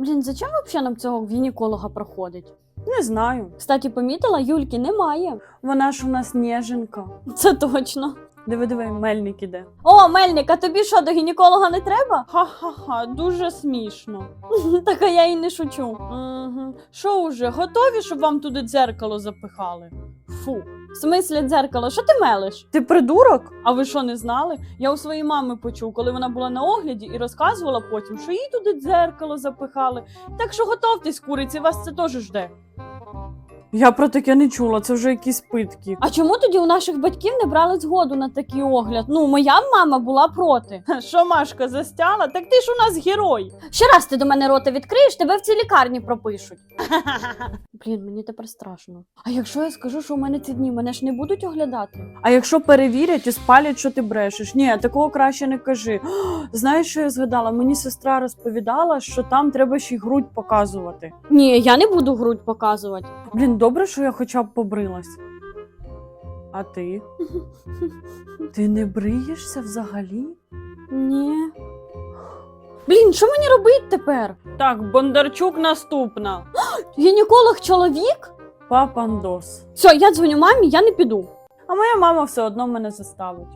Блін, зачем взагалі нам цього гінеколога проходить? Не знаю. Кстати, помітила, Юльки немає. Вона ж у нас ніженка. Це точно. Диви, диви, мельник іде. О, Мельник, а тобі що, до гінеколога не треба? Ха-ха-ха, дуже смішно. Так а я і не шучу. Угу. Що уже, готові, щоб вам туди дзеркало запихали? Фу. В смислі дзеркало, що ти мелиш? Ти придурок? А ви що не знали? Я у своїй мами почув, коли вона була на огляді і розказувала потім, що їй туди дзеркало запихали. Так що готовтесь, куриці, вас це теж жде. Я про таке не чула, це вже якісь питки. А чому тоді у наших батьків не брали згоду на такий огляд? Ну, моя мама була проти. Що Машка застяла? Так ти ж у нас герой. Ще раз ти до мене рота відкриєш, тебе в цій лікарні пропишуть. Блін, мені тепер страшно. А якщо я скажу, що у мене ці дні, мене ж не будуть оглядати? А якщо перевірять і спалять, що ти брешеш? Ні, такого краще не кажи. Знаєш, що я згадала? Мені сестра розповідала, що там треба ще й грудь показувати. Ні, я не буду грудь показувати. Блін, добре, що я хоча б побрилась. А ти? Ти не бриєшся взагалі? Ні. Блін, що мені робити тепер? Так, Бондарчук наступна. Гінеколог чоловік? Папандос. Все, я дзвоню мамі, я не піду. А моя мама все одно мене заставить.